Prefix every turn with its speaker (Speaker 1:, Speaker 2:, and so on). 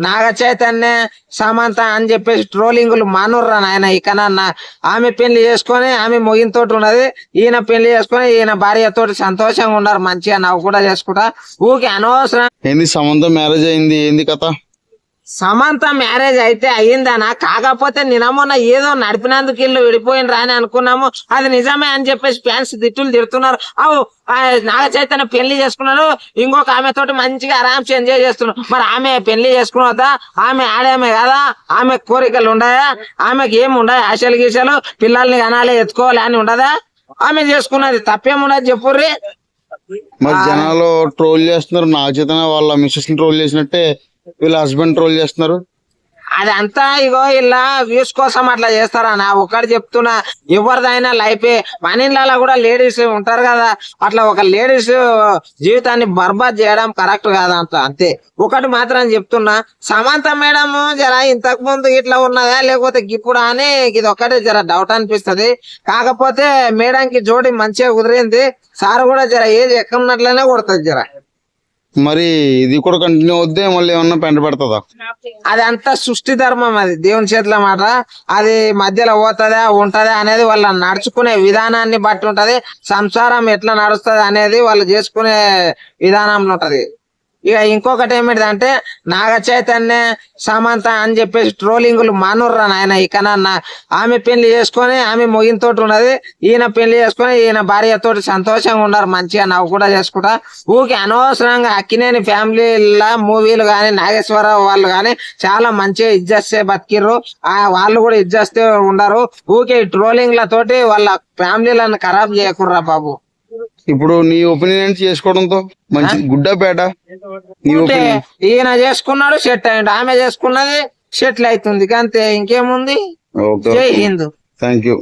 Speaker 1: నాగ చైతన్య సమంత అని చెప్పేసి ట్రోలింగులు మానుర్రా నాయన ఇకనన్నా ఆమె పెళ్ళి చేసుకొని ఆమె మొగినతోటి ఉన్నది. ఈయన పెళ్ళి చేసుకొని ఈయన భార్యతోటి సంతోషంగా ఉన్నారు. మంచిగా నవ్వు కూడా చేసుకుంటా. ఊకి అనవసరం.
Speaker 2: ఏంది సమంత మ్యారేజ్ అయింది? ఏంది కథ?
Speaker 1: సమంత మ్యారేజ్ అయితే అయ్యిందనా? కాకపోతే నిన్న మొన్న ఏదో నడిపినందుకు ఇల్లు విడిపోయినరా అని అనుకున్నాము. అది నిజమే అని చెప్పేసి ఫ్యాన్స్ తిట్టులు తిడుతున్నారు. అవు నాగ చైతన్య పెళ్ళి చేసుకున్నాడు. ఇంకొక ఆమె తోటి మంచిగా ఆరామ్స్ ఎంజాయ్ చేస్తున్నాడు. మరి ఆమె పెళ్ళి చేసుకున్నదా ఆమె ఆడేమే కదా? ఆమె కోరికలు ఉండయా ఆమెకి ఏమి ఉండవు ఆశలు గీశలు? పిల్లల్ని కనాలి ఎత్తుకోవాలి అని ఉండదా? ఆమె చేసుకున్నది తప్పేమున్నది చెప్పుర్రి?
Speaker 2: మరి జనాలు ట్రోల్ చేస్తున్నారు. నా చేతన వాళ్ళ మిస్సెస్ ట్రోల్ చేసినట్టే వీళ్ళ హస్బెండ్ ట్రోల్ చేస్తున్నారు?
Speaker 1: అదంతా ఇగో ఇలా వ్యూస్ కోసం అట్లా చేస్తారా? నా ఒకటి చెప్తున్నా ఎవరిదైనా లైఫే మన ఇళ్ళలో కూడా లేడీస్ ఉంటారు కదా. అట్లా ఒక లేడీస్ జీవితాన్ని బర్బాద్ చేయడం కరెక్ట్ కాదంట అంతే ఒకటి మాత్రం చెప్తున్నా సమంత మేడం జర ఇంతకు ముందు ఇట్లా ఉన్నదా? లేకపోతే ఇప్పుడు అని ఇది ఒకటే జర డౌట్ అనిపిస్తది. కాకపోతే మేడంకి జోడి మంచిగా కుదిరింది. సార్ కూడా జర ఏజ్ ఎక్కువ ఉన్నట్లనే కొడుతుంది జర.
Speaker 2: మరి ఇది కూడా కంటిన్యూ అవుద్దే మళ్ళీ ఏమన్నా పెంట పెడతదా?
Speaker 1: అది అంతా సృష్టి ధర్మం అది. దేవుని చేతుల మాట అది మధ్యలో పోతుందా ఉంటదా అనేది వాళ్ళ నడుచుకునే విధానాన్ని బట్టి ఉంటది. సంసారం ఎట్లా నడుస్తుంది అనేది వాళ్ళు చేసుకునే విధానంలో ఉంటది. ఇక ఇంకొకటి ఏమిటిదంటే నాగ చైతన్య సమంత అని చెప్పేసి ట్రోలింగులు మానుర్రా నాయన ఇకనన్నా ఆమె పెళ్ళి చేసుకొని ఆమె మొగినతోటి ఉన్నది ఈయన పెళ్ళి చేసుకొని ఈయన భార్యతో సంతోషంగా ఉన్నారు మంచిగా నవ్వు కూడా చేసుకుంటా. ఊకి అనవసరంగా అక్కినేని ఫ్యామిలీలా మూవీలు కానీ నాగేశ్వరరావు వాళ్ళు కానీ చాలా మంచిగా ఇజ్జస్తే బతికిర్రు. ఆ వాళ్ళు కూడా ఇజ్జస్తే ఉండరు. ఊకే ట్రోలింగ్ల తోటి వాళ్ళ ఫ్యామిలీలను ఖరాబ్ చేయకుర్రా బాబు.
Speaker 2: ఇప్పుడు నీ ఒపీనియన్ చేసుకోవడంతో? మంచి గుడ్డ పేట నీ
Speaker 1: ఉంటే
Speaker 2: ఒపీనియన్
Speaker 1: ఈయన చేసుకున్నాడు సెట్ అయ్యిండు. ఆమె చేసుకున్నది సెటిల్ అవుతుంది. అంతే ఇంకేముంది?
Speaker 2: ఓకే
Speaker 1: జై హిందూ.
Speaker 2: Thank you